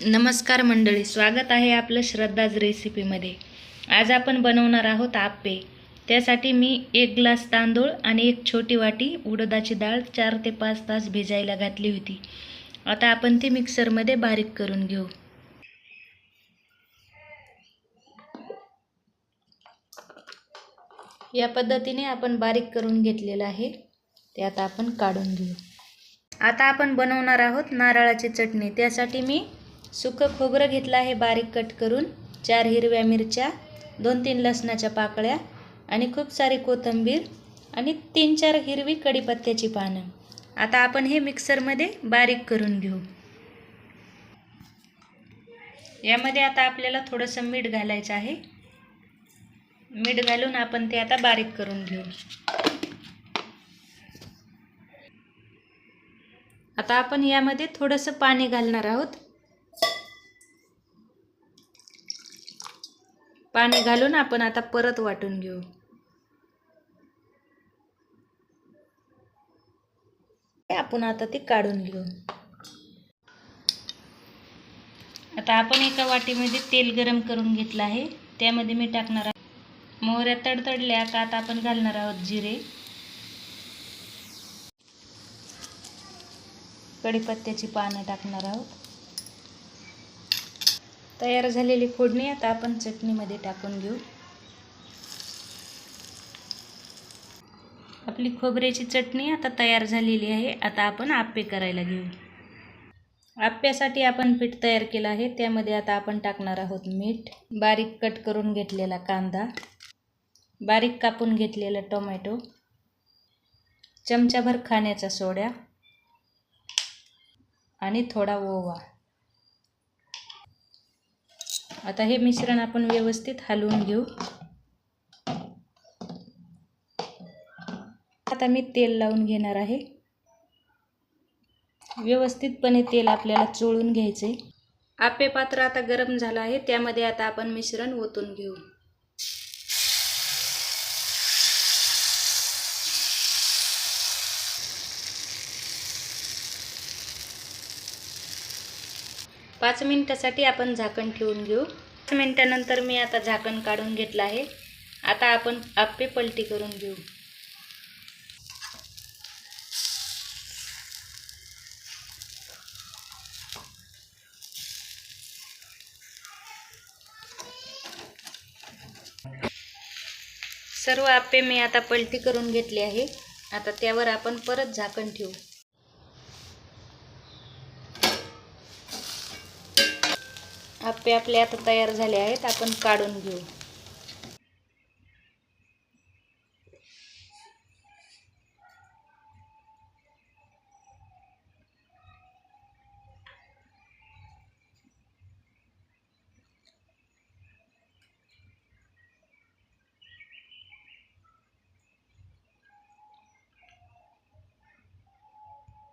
नमस्कार मंडळी स्वागत आहे आपलं श्रद्धाज रेसिपीमध्ये. आज आपण बनवणार आहोत आप्पे. त्यासाठी मी एक ग्लास तांदूळ आणि एक छोटी वाटी उडदाची डाळ चार ते पाच तास भिजायला घातली होती. आता आपण ती मिक्सरमध्ये बारीक करून घेऊ. या पद्धतीने आपण बारीक करून घेतलेलं आहे. ते आता आपण काढून घेऊ. आता आपण बनवणार आहोत नारळाची चटणी. त्यासाठी मी सुकं खोबरं घेतलं आहे बारीक कट करून. चार हिरव्या मिरच्या दोन तीन लसणाच्या पाकळ्या आणि खूप सारी कोथिंबीर आणि तीन चार हिरवी कढीपत्त्याची पानं. आता आपण हे मिक्सरमध्ये बारीक करून घेऊ. यामध्ये आता आपल्याला थोडंसं मीठ घालायचं आहे. मीठ घालून आपण ते आता बारीक करून घेऊ. आता आपण यामध्ये थोडंसं पाणी घालणार आहोत. पाणी घालून आपण आता परत वाटून घेऊ. आपण आता ते काढून घेऊ. आता आपण एका वाटीमध्ये तेल गरम करून घेतलं आहे. त्यामध्ये मी टाकणार आहे मोहऱ्या तडतडल्या का आता आपण घालणार आहोत जिरे. कढीपत्त्याची पानं टाकणार आहोत. तयार झालेली फोडणी आता आपण चटणीमध्ये टाकून घेऊ. आपली खोबऱ्याची चटणी आता तयार झालेली आहे. आता आपण आप्पे करायला घेऊ. आप्प्यासाठी आपण पीठ तयार केलं आहे. त्यामध्ये आता आपण टाकणार आहोत मीठ. बारीक कट करून घेतलेला कांदा. बारीक कापून घेतलेला टोमॅटो. चमचाभर खाण्याचा सोड्या आणि थोडा ओवा. आता हे मिश्रण आपण व्यवस्थित हलवून घेऊ. आता मी तेल लावून घेणार आहे. व्यवस्थितपणे तेल आपल्याला चोळून घ्यायचे आपे पात्र आता गरम झालं आहे त्यामध्ये आता आपण मिश्रण ओतून घेऊ. पाच मिनटासाठी आपण झाकण ठेवून घेऊ. पाच मिनटानंतर मी आता झाकण काढून घेतलं आहे. आता आपण आप्पे पलटी करून घेऊ. सर्व आप्पे मी आता पलटी करून घेतले आहे. आता त्यावर आपण परत झाकण ठेवू. हप्पे आपले आता तयार झाले आहेत आपण काढून घेऊ.